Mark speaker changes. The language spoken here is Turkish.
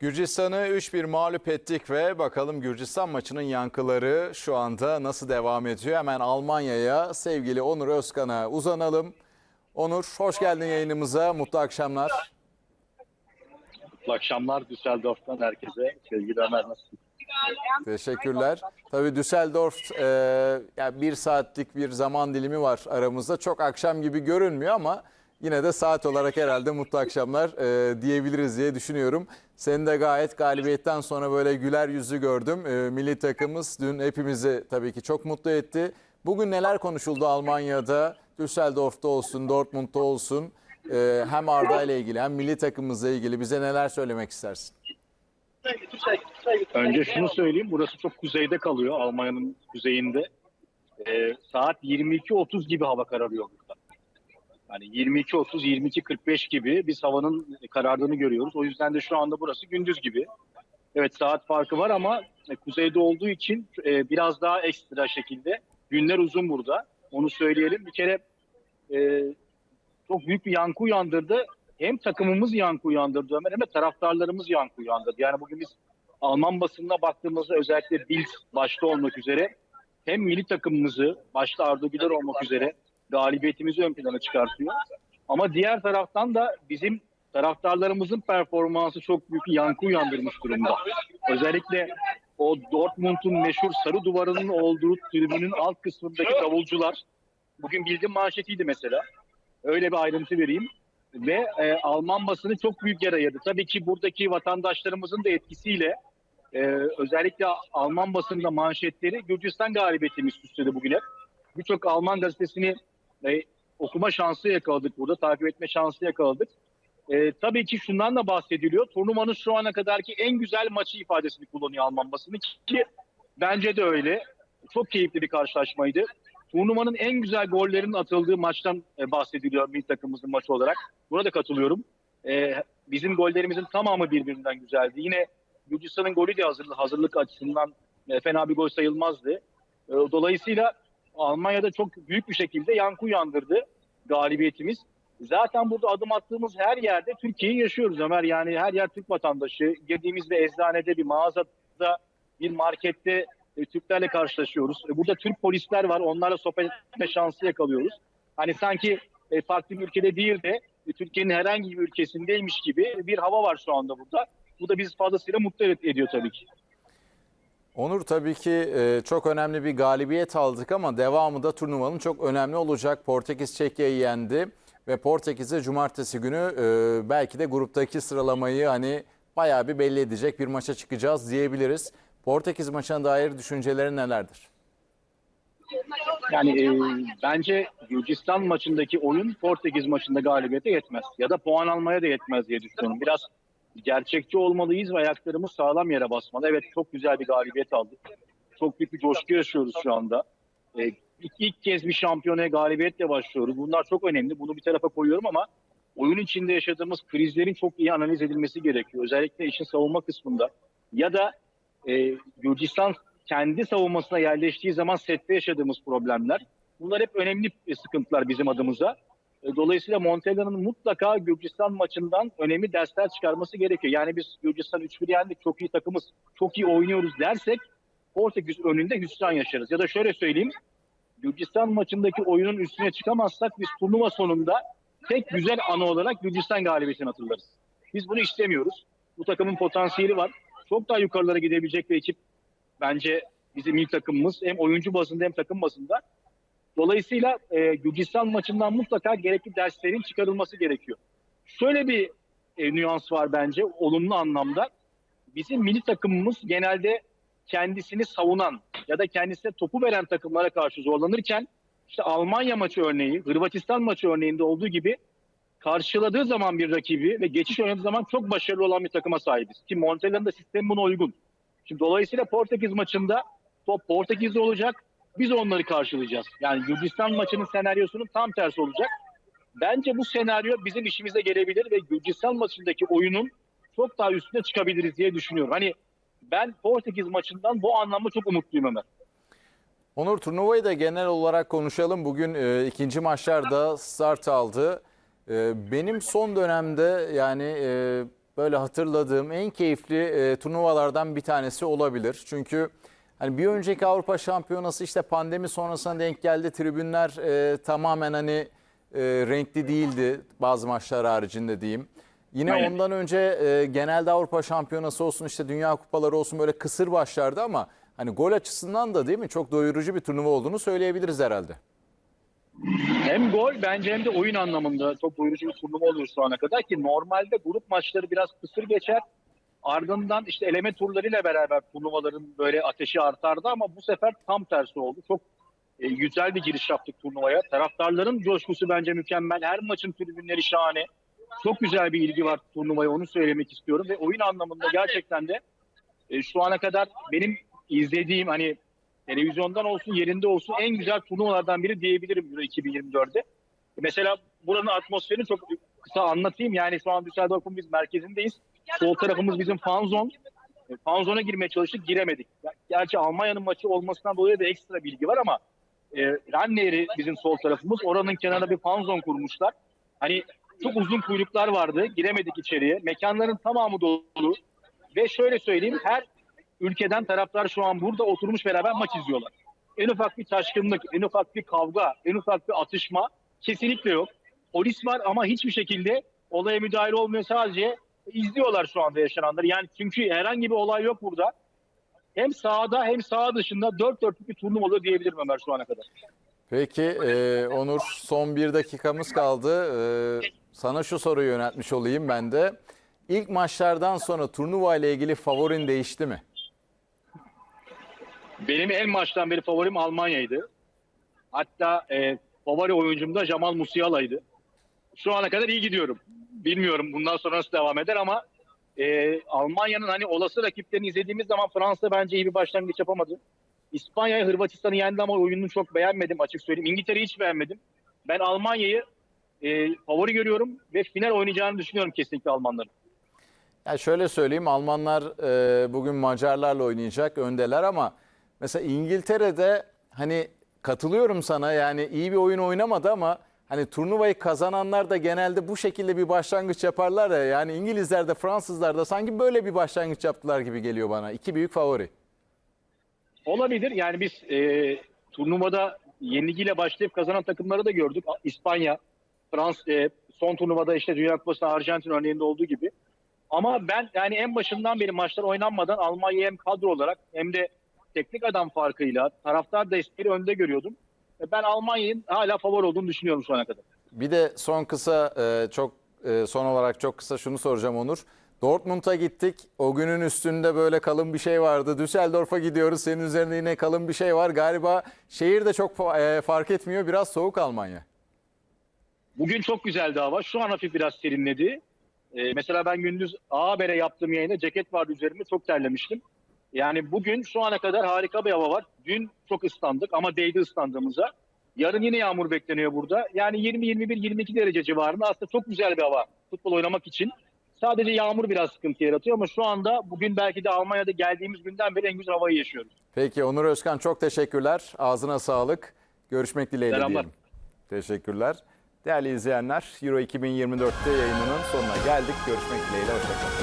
Speaker 1: Gürcistan'ı 3-1 mağlup ettik ve bakalım Gürcistan maçının yankıları şu anda nasıl devam ediyor? Hemen Almanya'ya sevgili Onur Özkan'a uzanalım. Onur hoş geldin yayınımıza. Mutlu akşamlar.
Speaker 2: Mutlu akşamlar Düsseldorf'tan herkese. Sevgili Ömer nasılsın?
Speaker 1: Teşekkürler. Tabii Düsseldorf e, yani bir saatlik bir zaman dilimi var aramızda. Çok akşam gibi görünmüyor ama yine de saat olarak herhalde mutlu akşamlar e, diyebiliriz diye düşünüyorum. Seni de gayet galibiyetten sonra böyle güler yüzü gördüm. E, milli takımımız dün hepimizi tabii ki çok mutlu etti. Bugün neler konuşuldu Almanya'da? Düsseldorf'ta olsun, Dortmund'da olsun. E, hem Arda ile ilgili hem milli takımımızla ilgili bize neler söylemek istersin?
Speaker 2: Önce şunu söyleyeyim. Burası çok kuzeyde kalıyor. Almanya'nın kuzeyinde. Ee, saat 22.30 gibi hava kararıyor. Yani 22.30, 22.45 gibi biz havanın karardığını görüyoruz. O yüzden de şu anda burası gündüz gibi. Evet saat farkı var ama e, kuzeyde olduğu için e, biraz daha ekstra şekilde günler uzun burada. Onu söyleyelim. Bir kere e, çok büyük bir yankı uyandırdı. Hem takımımız yankı uyandırdı Ömer hem de taraftarlarımız yankı uyandırdı. Yani bugün biz Alman basınına baktığımızda özellikle Bild başta olmak üzere hem milli takımımızı başta Arda Güler olmak üzere galibiyetimizi ön plana çıkartıyor. Ama diğer taraftan da bizim taraftarlarımızın performansı çok büyük bir yankı uyandırmış durumda. Özellikle o Dortmund'un meşhur sarı duvarının olduğu tribünün alt kısmındaki davulcular bugün bildiğim manşetiydi mesela. Öyle bir ayrıntı vereyim. Ve e, Alman basını çok büyük yer ayırdı. Tabii ki buradaki vatandaşlarımızın da etkisiyle e, özellikle Alman basında manşetleri Gürcistan galibiyetini süsledi bugün hep. Birçok Alman gazetesini e, okuma şansı yakaladık burada, takip etme şansı yakaladık. E, tabii ki şundan da bahsediliyor. Turnuvanın şu ana kadarki en güzel maçı ifadesini kullanıyor Alman basını ki bence de öyle. Çok keyifli bir karşılaşmaydı. Turnuvanın en güzel gollerinin atıldığı maçtan e, bahsediliyor milli takımımızın maçı olarak. Buna da katılıyorum. E, bizim gollerimizin tamamı birbirinden güzeldi. Yine Gürcistan'ın golü de hazırlık, hazırlık açısından e, fena bir gol sayılmazdı. E, dolayısıyla Almanya'da çok büyük bir şekilde yankı uyandırdı galibiyetimiz. Zaten burada adım attığımız her yerde Türkiye'yi yaşıyoruz Ömer. Yani her yer Türk vatandaşı. Girdiğimizde eczanede, bir mağazada, bir markette e, Türklerle karşılaşıyoruz. E, burada Türk polisler var. Onlarla sohbet etme şansı yakalıyoruz. Hani sanki e, farklı bir ülkede değil de e, Türkiye'nin herhangi bir ülkesindeymiş gibi bir hava var şu anda burada. Bu da bizi fazlasıyla mutlu ed- ediyor tabii ki.
Speaker 1: Onur tabii ki e, çok önemli bir galibiyet aldık ama devamı da turnuvanın çok önemli olacak. Portekiz Çekya'yı yendi ve Portekiz'e cumartesi günü e, belki de gruptaki sıralamayı hani bayağı bir belli edecek bir maça çıkacağız diyebiliriz. Portekiz maçına dair düşüncelerin nelerdir?
Speaker 2: Yani e, bence Gürcistan maçındaki oyun Portekiz maçında galibiyete yetmez. Ya da puan almaya da yetmez diye düşünüyorum. Biraz gerçekçi olmalıyız ve ayaklarımız sağlam yere basmalı. Evet çok güzel bir galibiyet aldık. Çok büyük bir coşku yaşıyoruz şu anda. E, ilk, ilk kez bir şampiyonaya galibiyetle başlıyoruz. Bunlar çok önemli. Bunu bir tarafa koyuyorum ama oyun içinde yaşadığımız krizlerin çok iyi analiz edilmesi gerekiyor. Özellikle işin savunma kısmında. Ya da e, Gürcistan kendi savunmasına yerleştiği zaman sette yaşadığımız problemler. Bunlar hep önemli sıkıntılar bizim adımıza. E, Dolayısıyla Montella'nın mutlaka Gürcistan maçından önemli dersler çıkarması gerekiyor. Yani biz Gürcistan 3-1 yendik, çok iyi takımız, çok iyi oynuyoruz dersek Portekiz önünde hüsran yaşarız. Ya da şöyle söyleyeyim, Gürcistan maçındaki oyunun üstüne çıkamazsak biz turnuva sonunda tek güzel anı olarak Gürcistan galibiyetini hatırlarız. Biz bunu istemiyoruz. Bu takımın potansiyeli var. Çok daha yukarılara gidebilecek bir ekip bence bizim ilk takımımız hem oyuncu bazında hem takım bazında. Dolayısıyla e, Gürcistan maçından mutlaka gerekli derslerin çıkarılması gerekiyor. Şöyle bir e, nüans var bence olumlu anlamda. Bizim milli takımımız genelde kendisini savunan ya da kendisine topu veren takımlara karşı zorlanırken işte Almanya maçı örneği, Hırvatistan maçı örneğinde olduğu gibi karşıladığı zaman bir rakibi ve geçiş oynadığı zaman çok başarılı olan bir takıma sahibiz. Ki Montella'nın da sistemi buna uygun. Şimdi dolayısıyla Portekiz maçında top Portekiz'de olacak. Biz onları karşılayacağız. Yani Gürcistan maçının senaryosunun tam tersi olacak. Bence bu senaryo bizim işimize gelebilir ve Gürcistan maçındaki oyunun çok daha üstüne çıkabiliriz diye düşünüyorum. Hani ben Portekiz maçından bu anlamda çok umutluyum Ömer.
Speaker 1: Onur turnuvayı da genel olarak konuşalım. Bugün e, ikinci maçlarda start aldı. E, benim son dönemde yani e, böyle hatırladığım en keyifli e, turnuvalardan bir tanesi olabilir. Çünkü hani bir önceki Avrupa Şampiyonası işte pandemi sonrasına denk geldi. Tribünler e, tamamen hani e, renkli değildi bazı maçlar haricinde diyeyim. Yine
Speaker 2: Aynen.
Speaker 1: ondan önce e, genelde Avrupa Şampiyonası olsun işte Dünya Kupaları olsun böyle kısır başlardı ama hani gol açısından da değil mi çok doyurucu bir turnuva olduğunu söyleyebiliriz herhalde.
Speaker 2: Hem gol bence hem de oyun anlamında çok doyurucu bir turnuva oluyor şu ana kadar ki normalde grup maçları biraz kısır geçer. Ardından işte eleme turlarıyla beraber turnuvaların böyle ateşi artardı ama bu sefer tam tersi oldu. Çok e, güzel bir giriş yaptık turnuvaya. Taraftarların coşkusu bence mükemmel. Her maçın tribünleri şahane. Çok güzel bir ilgi var turnuvaya onu söylemek istiyorum ve oyun anlamında gerçekten de e, şu ana kadar benim izlediğim hani televizyondan olsun yerinde olsun en güzel turnuvalardan biri diyebilirim Euro 2024'de. Mesela buranın atmosferini çok kısa anlatayım. Yani şu an Düsseldorf'un biz merkezindeyiz. Sol tarafımız bizim fan zone. E, girmeye çalıştık, giremedik. Gerçi Almanya'nın maçı olmasından dolayı da ekstra bilgi var ama e, Ren Nehri bizim sol tarafımız. Oranın kenarına bir fan zone kurmuşlar. Hani çok uzun kuyruklar vardı. Giremedik içeriye. Mekanların tamamı dolu. Ve şöyle söyleyeyim her ülkeden taraftar şu an burada oturmuş beraber maç izliyorlar. En ufak bir taşkınlık, en ufak bir kavga, en ufak bir atışma kesinlikle yok. Polis var ama hiçbir şekilde olaya müdahale olmuyor. Sadece izliyorlar şu anda yaşananları. Yani çünkü herhangi bir olay yok burada. Hem sahada hem saha dışında dört dörtlük bir turnuva oluyor diyebilirim Ömer şu ana kadar.
Speaker 1: Peki e, Onur son bir dakikamız kaldı. E, sana şu soruyu yöneltmiş olayım ben de. İlk maçlardan sonra turnuva ile ilgili favorin değişti mi?
Speaker 2: Benim en maçtan beri favorim Almanya'ydı. Hatta e, favori oyuncum da Jamal Musiala'ydı. Şu ana kadar iyi gidiyorum. Bilmiyorum bundan sonra nasıl devam eder ama e, Almanya'nın hani olası rakiplerini izlediğimiz zaman Fransa bence iyi bir başlangıç yapamadı. İspanya Hırvatistan'ı yendi ama oyununu çok beğenmedim açık söyleyeyim. İngiltere'yi hiç beğenmedim. Ben Almanya'yı e, favori görüyorum ve final oynayacağını düşünüyorum kesinlikle Almanların.
Speaker 1: Ya şöyle söyleyeyim Almanlar e, bugün Macarlarla oynayacak öndeler ama mesela İngiltere'de hani katılıyorum sana yani iyi bir oyun oynamadı ama hani turnuvayı kazananlar da genelde bu şekilde bir başlangıç yaparlar ya yani İngilizler de Fransızlar da sanki böyle bir başlangıç yaptılar gibi geliyor bana. İki büyük favori.
Speaker 2: Olabilir. Yani biz e, turnuvada yenilgiyle başlayıp kazanan takımları da gördük. İspanya, Fransa, e, son turnuvada işte Dünya Kupası'nda Arjantin örneğinde olduğu gibi. Ama ben yani en başından beri maçlar oynanmadan Almanya'yı hem kadro olarak hem de teknik adam farkıyla taraftar desteğiyle önde görüyordum. E, Ben Almanya'nın hala favori olduğunu düşünüyorum şu ana kadar.
Speaker 1: Bir de son kısa e, çok e, son olarak çok kısa şunu soracağım Onur. Dortmund'a gittik. O günün üstünde böyle kalın bir şey vardı. Düsseldorf'a gidiyoruz. Senin üzerinde yine kalın bir şey var. Galiba şehir de çok fa- fark etmiyor. Biraz soğuk Almanya.
Speaker 2: Bugün çok güzeldi hava. Şu an hafif biraz serinledi. Ee, mesela ben gündüz A Haber'e yaptığım yayında ceket vardı üzerimde çok terlemiştim. Yani bugün şu ana kadar harika bir hava var. Dün çok ıslandık ama değdi ıslandığımıza. Yarın yine yağmur bekleniyor burada. Yani 20, 21, 22 derece civarında aslında çok güzel bir hava futbol oynamak için. Sadece yağmur biraz sıkıntı yaratıyor ama şu anda bugün belki de Almanya'da geldiğimiz günden beri en güzel havayı yaşıyoruz.
Speaker 1: Peki Onur Özkan çok teşekkürler. Ağzına sağlık. Görüşmek dileğiyle
Speaker 2: Selamlar.
Speaker 1: diyelim. Teşekkürler. Değerli izleyenler Euro 2024'te yayınının sonuna geldik. Görüşmek dileğiyle. Hoşçakalın.